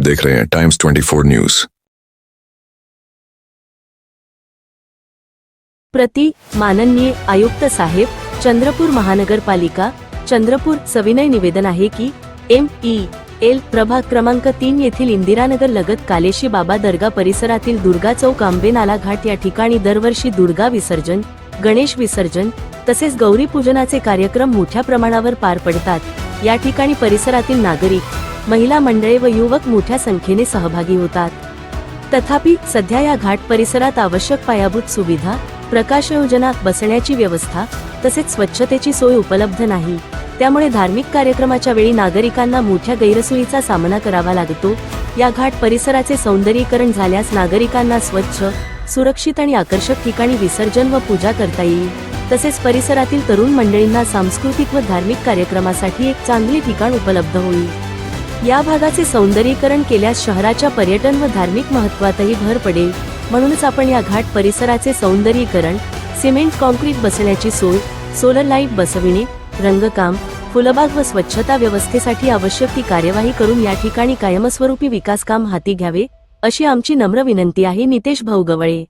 देख रहे हैं टाइम्स 24 न्यूज प्रति माननीय आयुक्त साहेब चंद्रपूर महानगरपालिका चंद्रपूर सविनय निवेदन आहे की एम ई एल प्रभाग क्रमांक तीन येथील इंदिरानगर लगत कालेशी बाबा दर्गा परिसरातील दुर्गा चौक आंबे नाला घाट या ठिकाणी दरवर्षी दुर्गा विसर्जन गणेश विसर्जन तसेच गौरी पूजनाचे कार्यक्रम मोठ्या प्रमाणावर पार पडतात. या ठिकाणी परिसरातील नागरिक महिला मंडळे व युवक मोठ्या संख्येने सहभागी होतात. तथापि सध्या या घाट परिसरात आवश्यक पायाभूत सुविधा प्रकाश योजना बसण्याची व्यवस्था तसेच स्वच्छतेची सोय उपलब्ध नाही. त्यामुळे धार्मिक कार्यक्रमाच्या वेळी नागरिकांना मोठ्या गैरसोयीचा सामना करावा लागतो. या घाट परिसराचे सौंदर्यीकरण झाल्यास नागरिकांना स्वच्छ सुरक्षित आणि आकर्षक ठिकाणी विसर्जन व पूजा करता येईल. तसेच परिसरातील तरुण मंडळींना सांस्कृतिक व धार्मिक कार्यक्रमासाठी एक चांगले ठिकाण उपलब्ध होईल. या भागाचे सौंदर्यीकरण केल्यास शहराच्या पर्यटन व धार्मिक महत्वातही भर पडेल. म्हणूनच आपण या घाट परिसराचे सौंदर्यीकरण सिमेंट कॉन्क्रीट बसण्याची सोय सोलर लाइट बसविणे रंगकाम फुलबाग व स्वच्छता व्यवस्थेसाठी आवश्यक ती कार्यवाही करून या ठिकाणी कायमस्वरूपी विकास काम हाती घ्यावे अशी आमची नम्र विनंती आहे. नितेश भाऊ गवळे